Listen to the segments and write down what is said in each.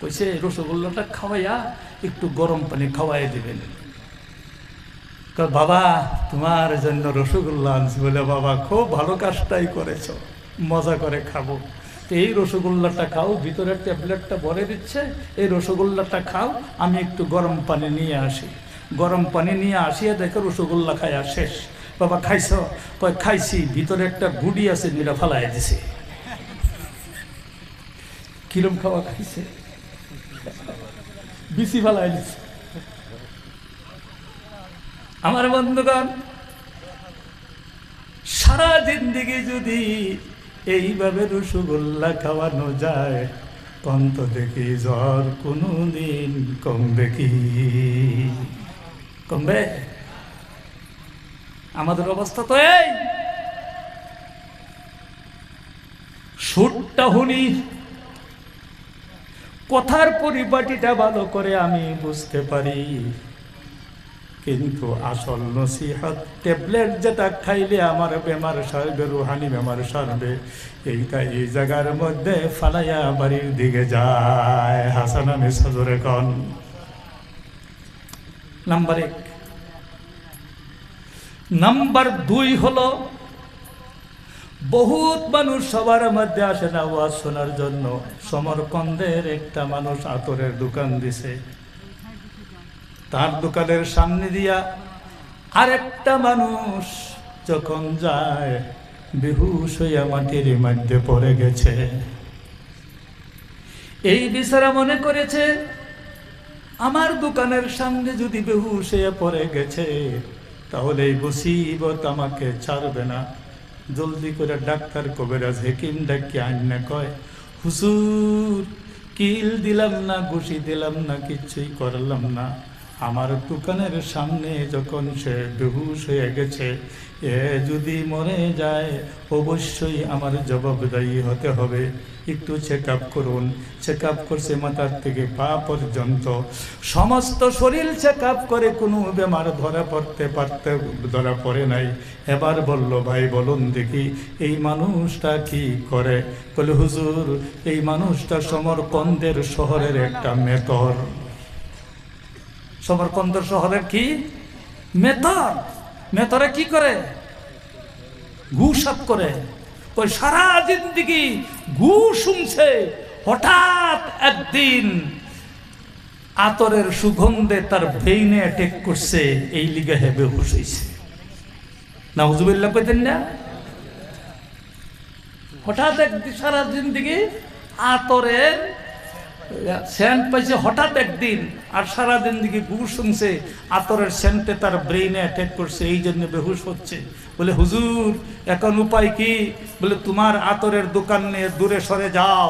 কইছে রসগোল্লাটা খাওয়াইয়া একটু গরম পানি খাওয়াই দিবেন। বাবা, তোমার জন্য রসগোল্লা আনছি বলে, বাবা, খুব ভালো কাজটাই করেছ, মজা করে খাব। এই রসগোল্লাটা খাও ভিতরে ট্যাবলেটটা ভরে দিচ্ছে, এই রসগোল্লাটা খাও, আমি একটু গরম পানি নিয়ে আসি। গরম পানি নিয়ে আসিয়া দেখো রসগোল্লা খাইয়া শেষ। বাবা, খাইছ? কয়, খাইছি, ভিতরে একটা গুড়ি আছে নিরা ফালাই দিছে। কিরম খাওয়া খাইছে? বিসি ফালাই আমার বন্ধুগণ, সারা জিন্দিগি যদি এইভাবে রসগোল্লা খাওয়ানো যায়, কন্ত দেখি জ্বর কোনো দিন কমবে কি? কমবে? আমাদের অবস্থা তো এই। সুরটা হুনি কথার পরিপাটিটা ভালো করে আমি বুঝতে পারি। কিন্তু আসল নসিহত, ট্যাবলেট যেটা খাইলে আমার বেমার সারবে, রুহানি বেমার সারবে, এইটা এই জায়গার মধ্যে ফালাইয়া বাড়ির দিকে যায়। হাসান আমি সজরে কন। নাম্বার এক। নাম্বার দুই হলো বহুত মানুষ সবার মধ্যে আসে না ওয়াজ শোনার জন্য। সমরকন্দের একটা মানুষ আতরের দোকান দিছে। তার দোকানের সামনে দিয়া আরেকটা মানুষ যখন যায়, বেহুশ হইয়া মাটির মধ্যে পড়ে গেছে। এই বিচারা মনে করেছে, আমার দোকানের সামনে যদি বেহুশ হইয়া পড়ে গেছে, তাহলে এই মুসিবত আমাকে ছাড়বে না। জলদি করে ডাক্তার কবিরাজ হেকিম ডাকি আইন না কয় হুসুর কিল দিলাম না, ঘুষি দিলাম না, কিচ্ছুই করলাম না। আমার দোকানের সামনে যখন সে বেহুশ হয়ে গেছে, এ যদি মরে যায়, অবশ্যই আমার জবাবদায়ী হতে হবে। একটু চেক আপ করুন। চেক আপ করছে মাথার থেকে পা পর্যন্ত। সমস্ত শরীর চেক আপ করে কোনো বেমার ধরা পড়তে পারতে, ধরা পড়ে নাই। এবার বলল, ভাই, বলুন দেখি, এই মানুষটা কি করে? বলে, হুজুর, এই মানুষটা সমরকন্দের শহরের একটা মেতর। সমরকন্দ শহরের কি? মেতর। মেতরে কি করে? ঘুষাপ করে। ওই সারা জিন্দিগি গু শুনছে হঠাৎ একদিন আতরের সুগন্ধে তার ভেইনে অ্যাটেক করছে, এই লিগে হেবে হয়েছে না হুজুবিল্লা কইতেন না? হঠাৎ একদিন সারা জিন্দিগি আতরের সেন্ট পাইছে হঠাৎ একদিন আর সারাদিন দিকে ঘুষ শুনছে, আতরের সেন্টে তার ব্রেইনে অ্যাটাক করছে, এই জন্য বেহুশ হচ্ছে। বলে, হুজুর, এখন উপায় কি? বলে, তোমার আতরের দোকান নিয়ে দূরে সরে যাও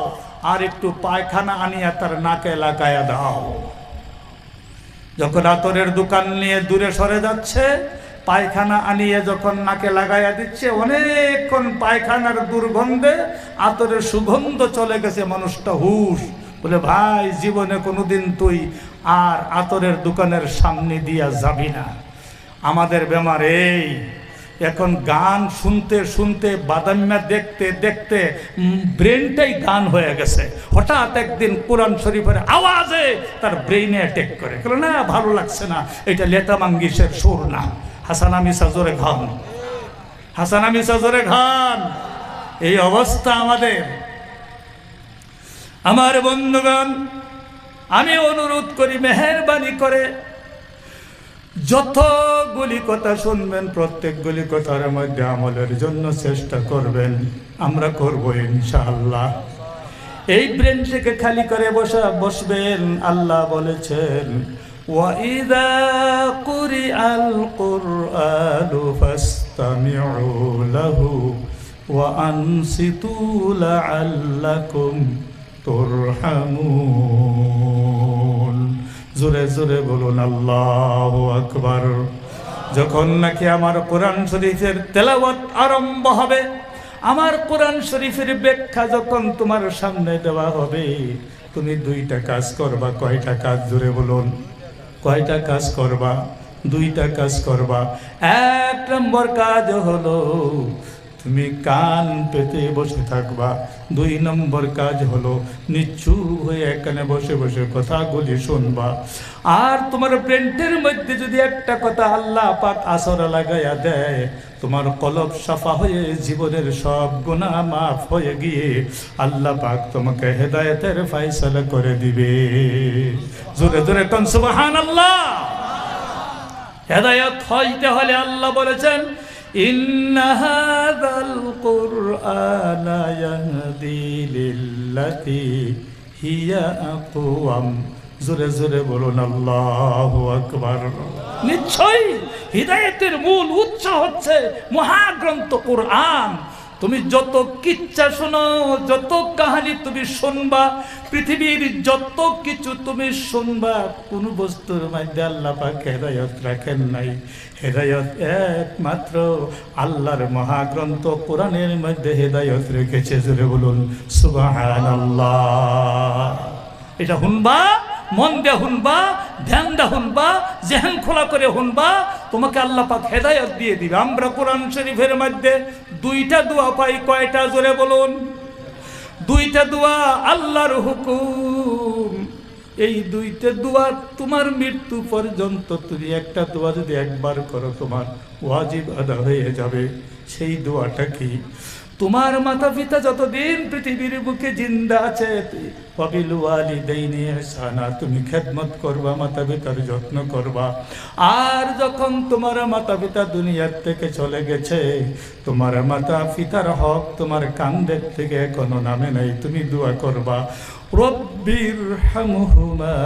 আর একটু পায়খানা আনিয়া তার নাকে লাগায়া দাও। যখন আতরের দোকান নিয়ে দূরে সরে যাচ্ছে, পায়খানা আনিয়ে যখন নাকে লাগাইয়া দিচ্ছে, অনেকক্ষণ পায়খানার দুর্গন্ধে আতরের সুগন্ধ চলে গেছে, মানুষটা হুশ। বলে, ভাই, জীবনে কোনোদিন তুই আর আতরের দোকানের সামনে দিয়া যাবি না। আমাদের বেমার এই, এখন গান শুনতে শুনতে, বাদাম্যা দেখতে দেখতে ব্রেনটাই গান হয়ে গেছে। হঠাৎ একদিন কোরআন শরীফের আওয়াজে তার ব্রেইনে অ্যাটেক করে। কেন না, ভালো লাগছে না। এটা লেতা মাঙ্গিসের সুর না। হাসানামি সাজরে ঘন হাসানামি সাজরে ঘন এই অবস্থা আমাদের। আমার বন্ধুগণ আমি অনুরোধ করি মেহরবানি করে যতগুলি কথা শুনবেন প্রত্যেকগুলি কথার মধ্যে আমলের জন্য চেষ্টা করবেন আমরা করব ইনশাআল্লাহ এই ব্রেন থেকে খালি করে বসা বসবেন আল্লাহ বলেছেন وَإِذَا قُرِئَ الْقُرْآنُ فَاسْتَمِعُوا لَهُ وَأَنصِتُوا لَعَلَّكُمْ তুরহামুন জোরে জোরে বলুন, আল্লাহ আকবার। যখন নাকি আমার কোরআন শরীফের তেলাওয়াত আরম্ভ হবে, আমার কোরআন শরীফের ব্যাখ্যা যখন তোমার সামনে দেওয়া হবে, তুমি দুইটা কাজ করবা, কয়টা কাজ? জোরে বলুন। কয়টা কাজ করবা? দুইটা কাজ করবা। এক নম্বর কাজ হলো তুমি কান পেতে বসে থাকবা। দুই নম্বর কাজ হলো নিচ্ছুপ হয়ে এখানে বসে বসে কথাগুলি শুনবা। আর তোমার ব্রেন্টের মধ্যে যদি একটা কথা আল্লাহ পাক আসর লাগাইয়া দেয়, তোমার কলব সাফা হয়ে জীবনের সব গুণা মাফ হয়ে গিয়ে আল্লাহ পাক তোমাকে হেদায়তের ফাইসালা করে দিবে। জোরে জোরে কন আল্লাহ হেদায়ত হইতে হলে আল্লাহ বলেছেন إن هذا القرآن يهدي للتي هي أقوم জোরে জোরে বলুন আল্লাহ আকবার নিশ্চয়ই হৃদায়তের মূল উৎস হচ্ছে মহাগ্রন্থ কোরআন তুমি যত কিচ্ছা শোনো, যত কাহানি তুমি শুনবা, পৃথিবীর যত কিছু তুমি শুনবা, কোন বস্তুর মধ্যে আল্লাহ পাক হেদায়ত রাখেন নাই। হেদায়ত একমাত্র আল্লাহর মহাগ্রন্থ কোরআনের মধ্যে হেদায়ত রেখেছে জুড়ে বলুন, সুবহানাল্লাহ। এটা শুনবা, মন দিয়ে শুনবা ধ্যান দিয়ে শুনবা জেহেন খোলা করে শুনবা তোমাকে আল্লাহ পাক হেদায়ত দিয়ে দিবে। আমরা কোরআন শরীফের মধ্যে দুইটা দোয়া পাই, কয়টা? জোরে বলুন। দুইটা দোয়া আল্লাহর হুকুম। এই দুইটা দোয়া তোমার মৃত্যু পর্যন্ত তুমি একটা দোয়া যদি একবার করো, তোমার ওয়াজিব আদা হয়ে যাবে। সেই দোয়াটা কি? তোমার মাতা পিতা যতদিন পৃথিবীর বুকে জিন্দা আছে তুমি খেদমত করবা, মাতা পিতার যত্ন করবা। আর যখন তোমার মাতা পিতা দুনিয়ার থেকে চলে গেছে, তোমার মাতা পিতার হক তোমার কান্দের থেকে এখনও নামে নাই, তুমি দোয়া করবা। রব্বির হামহুমা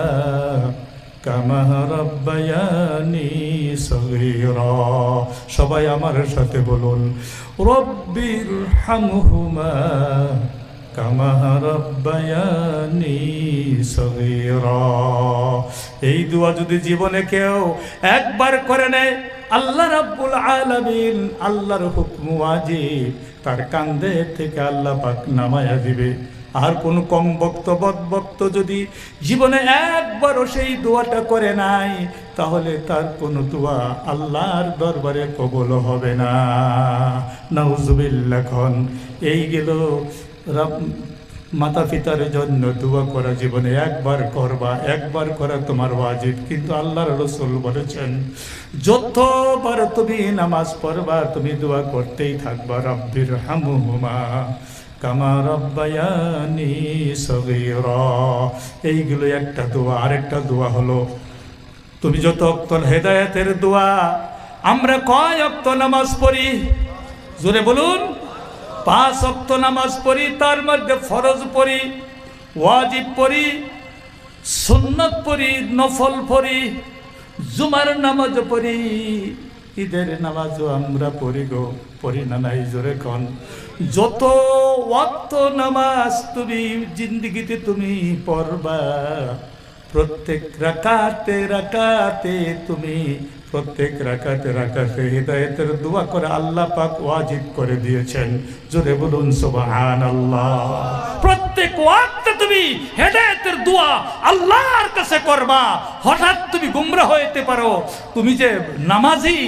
সবাই আমার সাথে বলুন, রব্বির হামহুমা এই দোয়া যদি জীবনে কেউ একবার করে নেয়, আল্লাহ রাব্বুল আলামিন আল্লাহর হুকম ওয়াজিব, তার কান্দে থেকে আল্লাহ পাক নামায়া দিবে। আর কোন কম বক্ত বক্ত যদি জীবনে একবারও সেই দোয়াটা করে নাই, তাহলে তার কোনো দোয়া আল্লাহর দরবারে কবল হবে না। নাউজুবিল্লাখন এই গেল মাতা পিতার জন্য দোয়া করা জীবনে একবার করবা, একবার করা তোমার ওয়াজিব। কিন্তু আল্লাহর রসুল বলেছেন, যতবার তুমি নামাজ পড়বা, তুমি দোয়া করতেই থাকবা রব্বির হামুহুমা কামা রব্বায়ানি এইগুলো একটা দোয়া, আরেকটা দোয়া হলো, তুমি যত অক্ত হেদায়েতের দোয়া, আমরা কয় অক্ত নামাজ পড়ি? জোরে বলুন, পাঁচ অক্ত নামাজ পড়ি, তার মধ্যে ফরজ পড়ি, ওয়াজিব পড়ি, সুন্নত পড়ি, নফল পড়ি, জুমার নামাজ পড়ি। ঈদের নামাজও আমরা পড়ি গো, পড়ি না নাই জোরে কন। যত ওয়াক্ত নামাজ তুমি জিন্দগিতে তুমি পড়বা। প্রত্যেক রাকাতে রাকাতে তুমি, প্রত্যেক রাকাতে রাকাতে হৃদয়তের দোয়া করে আল্লাহ পাক ওয়াজিব করে দিয়েছেন। জোরে বলুন সুবহান আল্লাহ প্রত্যেক ওয়াক্তে তুমি হেদায়েতের দোয়া আল্লাহর কাছে করবা। হঠাৎ তুমি গুমরা হইতে পারো। তুমি যে নামাজি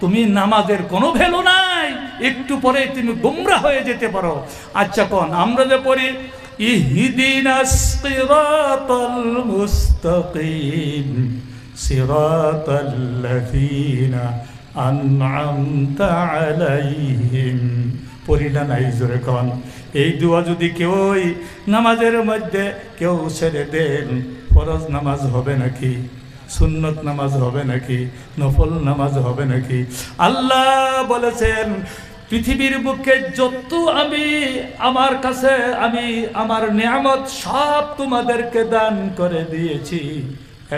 তুমি নামাজের কোনো ভ্যালু নাই। একটু পরে তুমি গুমরা হয়ে যেতে পারো। আচ্ছা কন আমরা যে পড়ি, ইহিদিনা সিরাতাল মুস্তাকিম সিরাতাল্লাযীনা আনআমতা আলাইহিম। পড়ি না নাই জোরে কন। এই দোয়া যদি কেউই নামাজের মধ্যে কেউ ছেড়ে দেন, ফরজ নামাজ হবে নাকি? সুন্নত নামাজ হবে নাকি? নফল নামাজ হবে নাকি? আল্লাহ বলেছেন, পৃথিবীর বুকে যত আমি, আমার কাছে আমি, আমার নিয়ামত সব তোমাদেরকে দান করে দিয়েছি।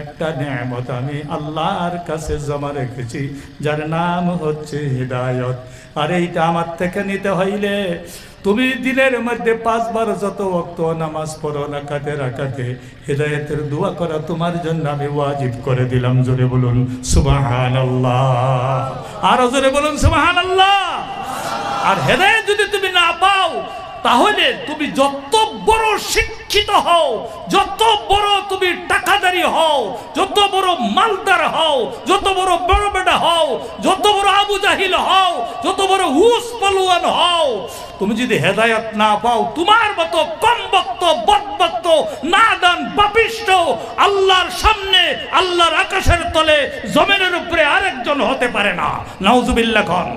একটা নিয়ামত আমি আল্লাহর কাছে জমা রেখেছি, যার নাম হচ্ছে হৃদায়ত। আর এইটা আমার থেকে নিতে হইলে তুমি দিনের মধ্যে পাঁচবার যত অক্ত নামাজ পড়ো রাখাতে রাখাতে হৃদায়তের দোয়া করা তোমার জন্য আমি ওয়াজিব করে দিলাম। জোরে বলুন সুবাহান আল্লাহ আরও জোরে বলুন সুবাহান আল্লাহ আর হেদায়ত যদি তুমি না পাও, তাহলে তুমি যত বড় শিক্ষিত হও। যত বড় তুমি টাকা বাজারি হও, যত বড় মালদার হও, যত বড় বড় বেটা হও, যত বড় আবু জাহিল হও, যত বড় হুস পালুয়ান হও, তুমি যদি হেদায়ত না পাও, তোমার মতো কম বক্ত বদবক্ত নাদান, পাপিষ্ট, আল্লাহর সামনে, আল্লাহর আকাশের তলে, জমিনের উপরে আরেকজন হতে পারে না। নাউজুবিল্লাহ খন।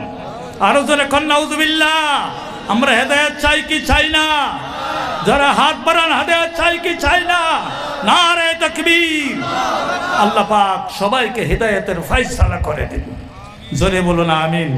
আরও জনে খন, নাউজুবিল্লাহ। আমরা হেদায়ত চাই কি চাই না? যারা হাত বাড়ান, হাতে চাই কি চাই না? না তকবীর। আল্লাহ পাক সবাইকে হেদায়তের ফাইসালা করে দিন। জোরে বলুন, আমিন।